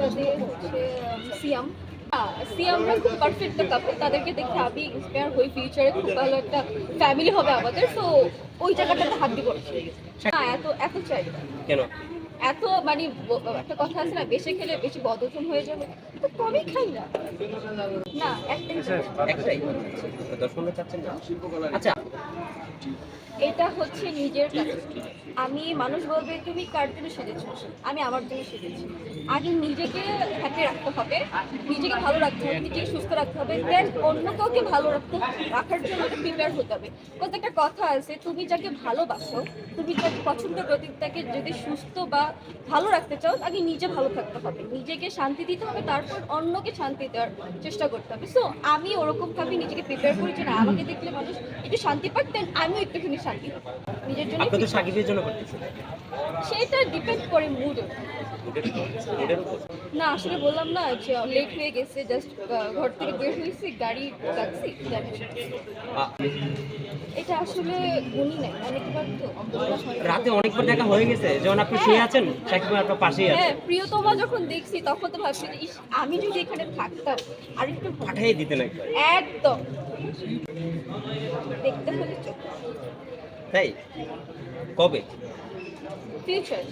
বাদে হচ্ছে সিয়াম। হ্যাঁ, সিয়ামরা খুব পারফেক্ট কাপড় তাদেরকে দেখে আমি ইন্সপায়ার হই ফিউচারে খুব ভালো একটা ফ্যামিলি হবে আমাদের। তো ওই জায়গাটাতে হাত দিব না এত এত চাই। কেন? এত মানে একটা কথা আছে না বেশি খেলে বেশি বদহজম হয়ে যাবে। তো কমই খাই না। না একটাই চাচ্ছেন না? আচ্ছা এটা হচ্ছে নিজের কাছে আমি মানুষ বলবে তুমি কার জন্য সেজেছো? আমি আমার জন্য সেজেছি। আগে নিজেকে হ্যাপি রাখতে হবে নিজেকে ভালো রাখতে হবে নিজেকে সুস্থ রাখতে হবে দেন অন্য কাউকে ভালো রাখতে রাখার জন্য প্রিপেয়ার হতে হবে। কত একটা কথা আছে তুমি যাকে ভালোবাসো তুমি যাকে পছন্দ করতে তাকে যদি সুস্থ বা ভালো রাখতে চাও আগে নিজে ভালো থাকতে হবে। নিজেকে শান্তি দিতে হবে তারপর অন্যকে শান্তি দেওয়ার চেষ্টা করতে হবে। সো আমি ওরকম ভাবে নিজেকে প্রিপেয়ার করি যে না আমাকে দেখলে মানুষ একটু শান্তি পাক দেন আমিও একটুখানি শান্তি নিজের জন্য আপনি তো সাকিবের জন্য করতেছেন সেটা ডিপেন্ড করে মুড না আসলে বললাম না যে লেট হয়ে গেছে জাস্ট ঘর থেকে বের হয়েছি গাড়ি। আ- এটা আসলে গুণই নাই অনেকবার তো রাতে অনেকবার দেখা হয়ে গেছে যখন আপনি শুয়ে আছেন সাকিব ভাই আপনার পাশেই আছে। হ্যাঁ প্রিয়তমা যখন দেখছি তখন তো ভাবছি যে, ইস আমি যদি এখানে থাকতাম আর একটু। পাঠিয়ে দিতেন একবার। একদম। দেখতে হলে চোখ। তাই? কবে? ফিউচার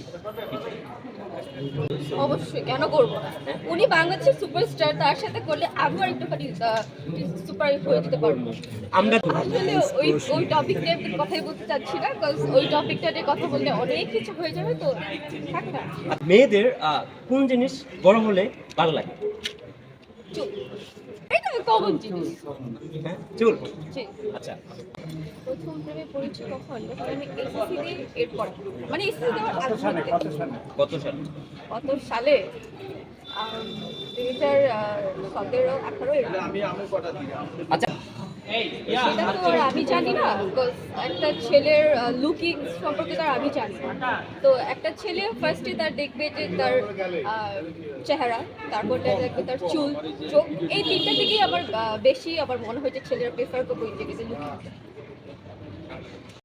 অবশ্যই কেন করব না? উনি বাংলাদেশের সুপারস্টার তার সাথে করলে আমিও একটুখানি সুপার হয়ে যেতে পারব। আমরা আসলে ওই ওই টপিক নিয়ে কথাই বলতে চাচ্ছি না কারণ ওই টপিকটা নিয়ে কথা বললে অনেক কিছু হয়ে যাবে তো। থাক না? মেয়েদের কোন জিনিস বড় হলে ভালো লাগে? চুপ। কমন জিনিস হ্যাঁ চুল আচ্ছা। প্রথম প্রেমে পরিচয় কখন? আমি এসএসসি এরপর। মানে এসএসসি দেওয়ার থেকে। কত সাল? কত সালে? দুই হাজার সতেরো আঠারো আচ্ছা। সেটা তো আর আমি জানি না একটা ছেলের লুকিং সম্পর্কে তার আমি জানি না তো একটা ছেলে ফার্স্টে তার দেখবে যে তার চেহারা তারপর দেখবে তার চুল চোখ এই তিনটা থেকেই আমার বেশি আমার মনে হয় যে ছেলেরা প্রেফার করব এই জায়গাতে লুকিং